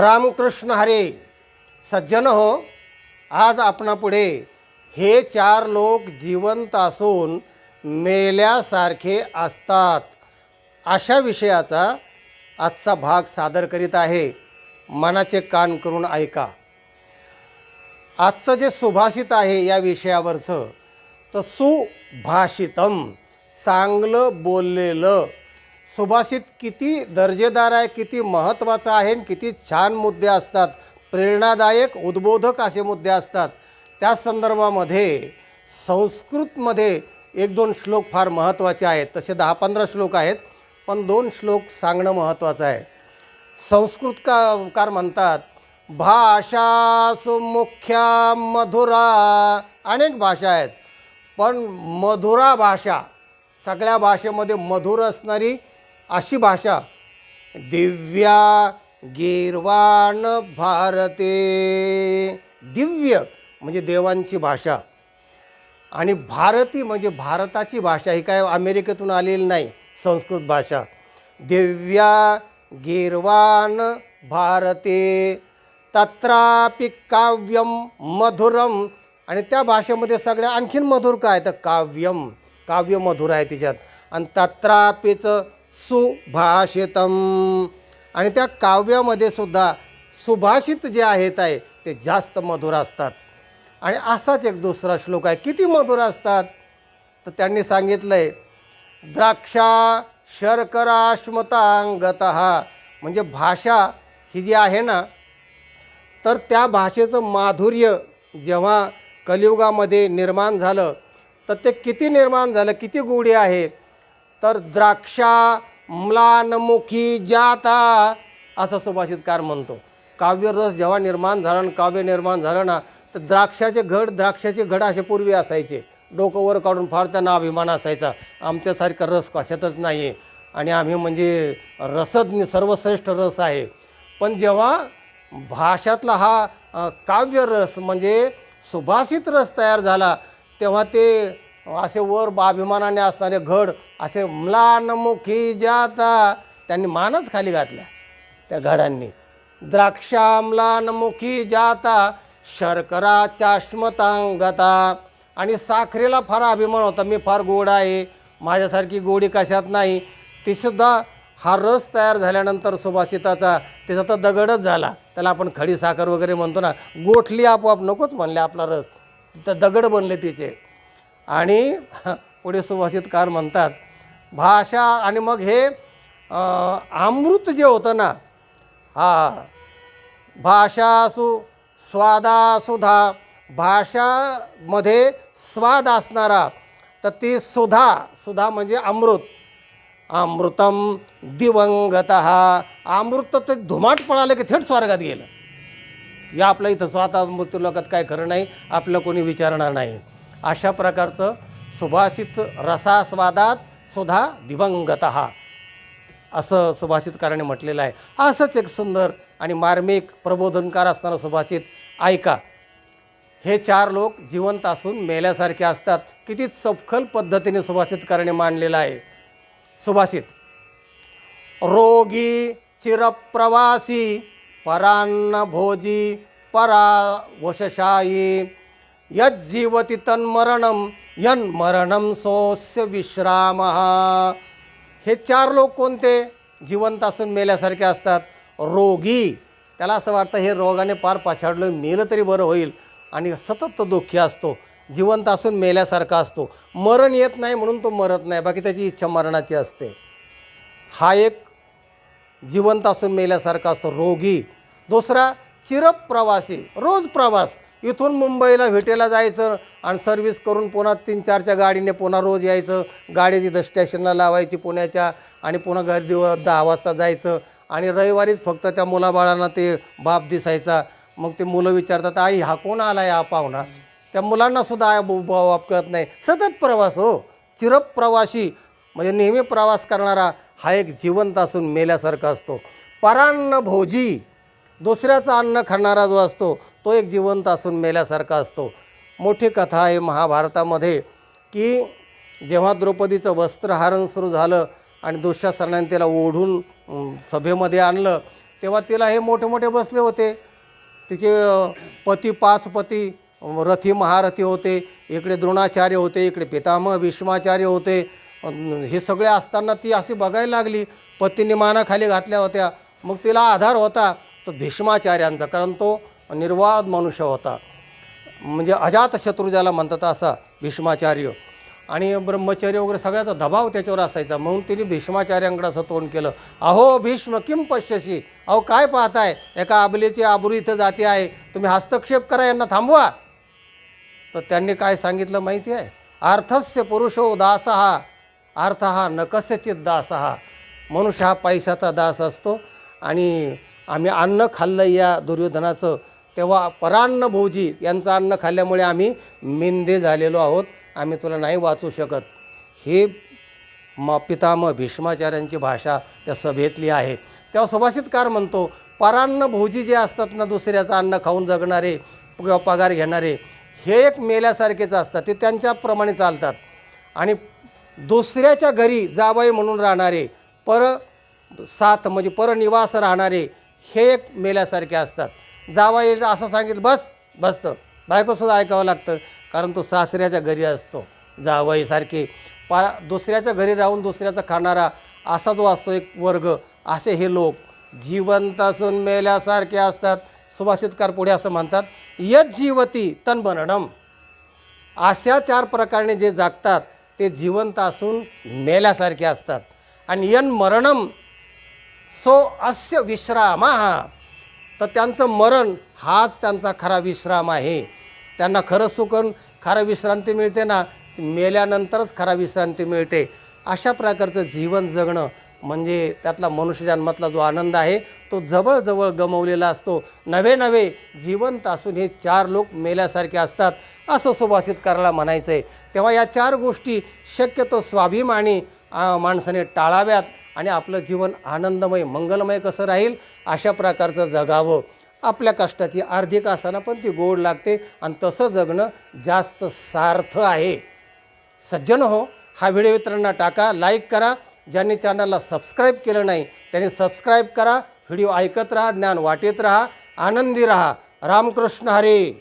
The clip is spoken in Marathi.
रामकृष्ण हरे सज्जन हो आज आपणापुढे हे चार लोक जिवंत असून मेल्यासारखे असतात. अशा विषयाचा आजचा भाग सादर करीत आहे. मनाचे कान करून ऐका. आजचं जे सुभाषित आहे या विषयावरचं तर सुभाषितम चांगलं बोललेलं सुभाषित किती दर्जेदार आहे किती महत्त्वाचं आहे आणि किती छान मुद्दे असतात. प्रेरणादायक उद्बोधक असे मुद्दे असतात. त्या संदर्भामध्ये संस्कृतमध्ये एक दोन श्लोक फार महत्त्वाचे आहेत. तसे दहा पंधरा श्लोक आहेत पण दोन श्लोक सांगणं महत्त्वाचं आहे. संस्कृतकार म्हणतात भाषा सुमुख्या मधुरा अनेक भाषा आहेत पण मधुरा भाषा सगळ्या भाषेमध्ये मधुर असणारी अशी भाषा. दिव्या गीर्वाण भारते. दिव्य म्हणजे देवांची भाषा. आणि भारती म्हणजे भारताची भाषा ही काय अमेरिकेतून आलेली नाही संस्कृत भाषा. दिव्या गीर्वाण भारते. तत्रापि काव्यम मधुरम आणि त्या भाषेमध्ये सगळ्या आणखीन मधुर काय? तर काव्यम काव्य मधुर आहे तिच्यात. आणि तत्रापीचं सुभाषितम. आणि त्या काव्यामध्ये सुद्धा सुभाषित जे आहेत आहे ते जास्त मधुर असतात. आणि असाच एक दुसरा श्लोक आहे किती मधुर असतात? तर त्यांनी सांगितलं आहे द्राक्षा शर्कराश्मतांगत. म्हणजे भाषा ही जी आहे ना तर त्या भाषेचं माधुर्य जेव्हा कलियुगामध्ये निर्माण झालं तर ते किती निर्माण झालं किती गोडी आहे तर द्राक्षा म्लानमुखी जाता असं सुभाषितकार म्हणतो. काव्यरस जेव्हा निर्माण झाला ना काव्य निर्माण झालं ना तर द्राक्षाचे घड द्राक्षाचे घड असे पूर्वी असायचे. डोकं वर काढून फार त्यांना अभिमान असायचा. आमच्यासारखा रस कशातच नाही आहे आणि आम्ही म्हणजे रसज्ञ सर्वश्रेष्ठ रस आहे. पण जेव्हा भाषातला हा काव्यरस म्हणजे सुभाषित रस तयार झाला तेव्हा ते असे वर अभिमानाने असणारे घड असे म्लानमुखी जाता त्यांनी मानच खाली घातल्या त्या घडांनी. द्राक्षाम्लानमुखी जाता शर्करा चाश्मतांगता आणि साखरेला फार अभिमान होता. मी फार गोड आहे माझ्यासारखी गोडी कशात नाही. तीसुद्धा हा रस तयार झाल्यानंतर सुभाषिताचा त्याचा तर दगडच झाला. त्याला आपण खडी साखर वगैरे म्हणतो ना गोठली आपोआप नकोच म्हणले आपला रस. तिथं दगड बनले तिचे. आणि पुढे सुभाषितकार म्हणतात भाषा आणि मग हे अमृत जे होतं ना हा भाषासु स्वादासुधा भाषामध्ये स्वाद असणारा तर ती सुधा सुधा म्हणजे अमृत अमृतम दिवंगत. अमृत ते धुमाट पळालं की थेट स्वर्गात गेलं. या आपल्या इथं स्वतः मृत्यू लोकात काय खरं नाही आपलं कोणी विचारणार नाही. अशा प्रकारचं सुभाषित रसास्वादात सुद्धा दिवंगत. असं सुभाषितकाराने म्हटलेलं आहे. असंच एक सुंदर आणि मार्मिक प्रबोधनकार असणारं सुभाषित ऐका. हे चार लोक जिवंत असून मेल्यासारखे असतात. किती चपखल पद्धतीने सुभाषितकाराने मांडलेलं आहे. सुभाषित रोगी चिरप्रवासी परान्न भोजी परा वशशायी यज्जीवती तन्मरणम यन मरणम सोस्य विश्राम। हे चार लोक कोणते? जिवंत असून मेल्यासारखे असतात. रोगी. त्याला असं वाटतं हे रोगाने पार पाछाडलं मेलं तरी बरं होईल. आणि सतत तो दुःखी असतो. जिवंत असून मेल्यासारखा असतो. मरण येत नाही म्हणून तो मरत नाही. बाकी त्याची इच्छा मरणाची असते. हा एक जिवंत असून मेल्यासारखा असतो. रोगी. दुसरा चिरप्रवासी. रोज प्रवास. इथून मुंबईला भेटेला जायचं आणि सर्व्हिस करून पुन्हा तीन चारच्या गाडीने पुन्हा रोज यायचं. गाडी तिथं स्टेशनला लावायची पुण्याच्या आणि पुन्हा घरी दिव दहा वाजता जायचं. आणि रविवारीच फक्त त्या मुलाबाळांना ते बाप दिसायचा. मग ते मुलं विचारतात आई हा कोण आला आहे हा पाहुणा? त्या मुलांनासुद्धा आय बाप कळत नाही. सतत प्रवास हो. चिरप्रवासी म्हणजे नेहमी प्रवास करणारा हा एक जिवंत असून मेल्यासारखा असतो. परान्न भोजी. दुसऱ्याचं अन्न खाणारा जो असतो तो एक जिवंत असून मेल्यासारखा असतो. मोठी कथा आहे महाभारतामध्ये की जेव्हा द्रौपदीचं वस्त्रहरण सुरू झालं आणि दुःशासनाने तिला ओढून सभेमध्ये आणलं तेव्हा तिला हे मोठे मोठे बसले होते. तिचे पती पाच पती रथी महारथी होते इकडे द्रोणाचार्य होते इकडे पितामह भीष्माचार्य होते. हे सगळे असताना ती अशी बघायला लागली. पतीने मानाखाली घातल्या होत्या. मग तिला आधार होता. तो भीष्माचार्यांचा कारण तो निर्वाद मनुष्य होता. म्हणजे अजातशत्रू ज्याला म्हणतात असा भीष्माचार्य. आणि ब्रह्मचर्य वगैरे सगळ्याचा दबाव त्याच्यावर असायचा. म्हणून तिने भीष्माचार्यांकडे असं तोंड केलं. अहो भीष्म किम पश्यशी? अहो काय पाहताय? एका आबलीची आबरू इथं जाते आहे. तुम्ही हस्तक्षेप करा यांना थांबवा. तर त्यांनी काय सांगितलं माहिती आहे अर्थस्य पुरुषो दास. हा अर्थ हा न कस्यचित दास. हा मनुष्य हा पैशाचा दास असतो. आणि आम्ही अन्न खाल्लं या दुर्योधनाचं. तेव्हा परान्न भोजी यांचं अन्न खाल्ल्यामुळे आम्ही मेंदे झालेलो आहोत. आम्ही तुला नाही वाचू शकत. हे म पितामह भीष्माचार्यांची भाषा त्या सभेतली आहे. तेव्हा सुभाषितकार म्हणतो परान्न भोजी जे असतात ना दुसऱ्याचं अन्न खाऊन जगणारे किंवा पगार घेणारे हे एक मेल्यासारखेच असतात. ते त्यांच्याप्रमाणे चालतात. आणि दुसऱ्याच्या घरी जाबाई म्हणून राहणारे पर साथ म्हणजे परनिवास राहणारे हे एक मेल्यासारखे असतात. जावाई असं सांगितलं बस बसतं बायकोसुद्धा ऐकावं लागतं कारण तो सासऱ्याच्या घरी असतो. जावईसारखे. पा दुसऱ्याच्या घरी राहून दुसऱ्याचा खाणारा असा जो असतो एक वर्ग असे हे लोक जिवंत असून मेल्यासारखे असतात. सुभाषितकार पुढे असं म्हणतात यत जीवती तन्मरणम अशा चार प्रकारे जे जागतात ते जिवंत असून मेल्यासारखे असतात. आणि यन मरणम सो अस्य विश्राम। हा तर त्यांचं मरण हाच त्यांचा खरा विश्राम आहे. त्यांना खरं सुकून खरं विश्रांती मिळते ना मेल्यानंतरच खरा विश्रांती मिळते. अशा प्रकारचं जीवन जगणं म्हणजे त्यातला मनुष्यजन्मातला जो आनंद आहे तो जवळजवळ गमवलेला असतो. नवे नवे जिवंत असून हे चार लोक मेल्यासारखे असतात असं सुभाषित करायला म्हणायचं आहे तेव्हा या चार गोष्टी शक्यतो स्वाभिमानी माणसाने टाळाव्यात. आणि आपलं जीवन आनंदमय मंगलमय कसं राहील अशा प्रकारचं जगावं. आपल्या कष्टाची आर्थिक असताना पण ती गोड लागते आणि तसं जगणं जास्त सार्थ आहे. सज्जन हो हा व्हिडिओ इतरांना टाका लाईक करा. ज्यांनी चॅनलला सबस्क्राईब केलं नाही त्यांनी सबस्क्राईब करा. व्हिडिओ ऐकत राहा ज्ञान वाटेत राहा आनंदी राहा. रामकृष्ण हरे.